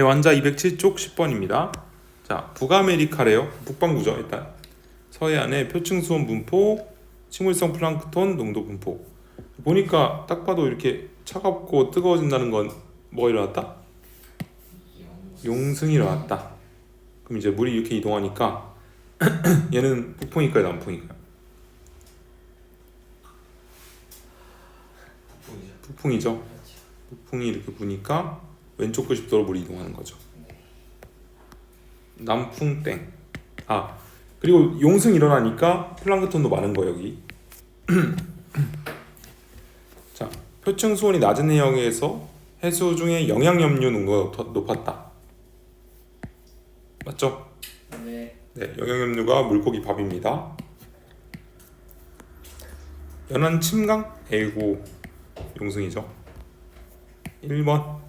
네, 완자 207쪽 10번입니다. 자, 북아메리카래요. 북반구죠, 일단. 서해안의 표층 수온 분포, 식물성 플랑크톤 농도 분포. 보니까 딱 봐도 이렇게 차갑고 뜨거워진다는 건 뭐가 일어났다? 용승이 일어났다. 그럼 이제 물이 이렇게 이동하니까 얘는 북풍일까요, 남풍일까요? 북풍이죠. 북풍이 이렇게 부니까 왼쪽 90도로 물이 이동하는 거죠. 남풍 땡. 아 그리고 용승 일어나니까 플랑크톤도 많은 거 여기. 자 표층 수온이 낮은 해역에서 해수 중에 영양 염류 농도가 높- 높았다. 맞죠? 네. 네, 영양 염류가 물고기 밥입니다. 연안 침강 A고 용승이죠. 1번